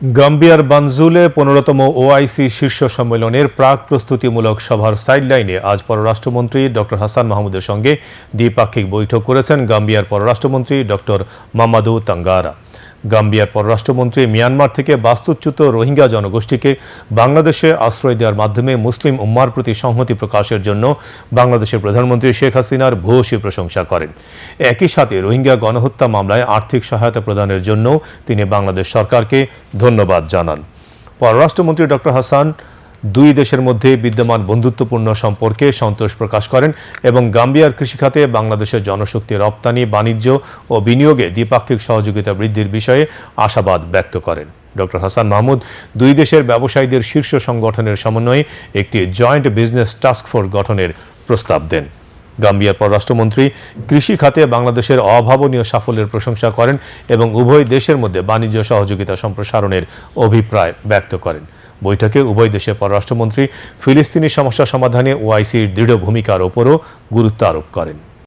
গাম্বিয়ার বানজুলে পনেরোতম ওআইসি শীর্ষ সম্মেলনের প্রাক প্রস্তুতিমূলক সভার সাইডলাইনে আজ পররাষ্ট্রমন্ত্রী ডক্টর হাসান মাহমুদের সঙ্গে দ্বিপাক্ষিক বৈঠক করেছেন গাম্বিয়ার পররাষ্ট্রমন্ত্রী ডক্টর মামাদু তাঙ্গারা। গাম্বিয়ার পররাষ্ট্রমন্ত্রী মিয়ানমার থেকে বাস্তুচ্যুত রোহিঙ্গা জনগোষ্ঠীকে বাংলাদেশে আশ্রয় দেওয়ার মাধ্যমে মুসলিম উম্মার প্রতি সংহতি প্রকাশের জন্য বাংলাদেশের প্রধানমন্ত্রী শেখ হাসিনার ভূয়সী প্রশংসা করেন। একই সাথে রোহিঙ্গা গণহত্যা মামলায় আর্থিক সহায়তা প্রদানের জন্য তিনি বাংলাদেশ সরকারকে ধন্যবাদ জানান। পররাষ্ট্রমন্ত্রী ডক্টর হাসান দুই দেশের মধ্যে বিদ্যমান বন্ধুত্বপূর্ণ সম্পর্কে সন্তোষ প্রকাশ করেন এবং গাম্বিয়ার কৃষিখাতে বাংলাদেশের জনশক্তি রপ্তানি, বাণিজ্য ও বিনিয়োগে দ্বিপাক্ষিক সহযোগিতা বৃদ্ধির বিষয়ে আশাবাদ ব্যক্ত করেন। ডক্টর হাসান মাহমুদ, দুই দেশের ব্যবসায়ীদের শীর্ষ সংগঠনের সমন্বয়ে একটি জয়েন্ট বিজনেস টাস্ক ফোর্স গঠনের প্রস্তাব দেন। গাম্বিয়ার পররাষ্ট্রমন্ত্রী কৃষি খাতে বাংলাদেশের অভাবনীয় সাফল্যের প্রশংসা করেন এবং উভয় দেশের মধ্যে বাণিজ্য সহযোগিতা সম্প্রসারণের অভিপ্রায় ব্যক্ত করেন। বৈঠকে উভয় দেশের পররাষ্ট্রমন্ত্রী ফিলিস্তিনি সমস্যা সমাধানে ওআইসির দৃঢ় ভূমিকার ওপরও গুরুত্ব আরোপ করেন।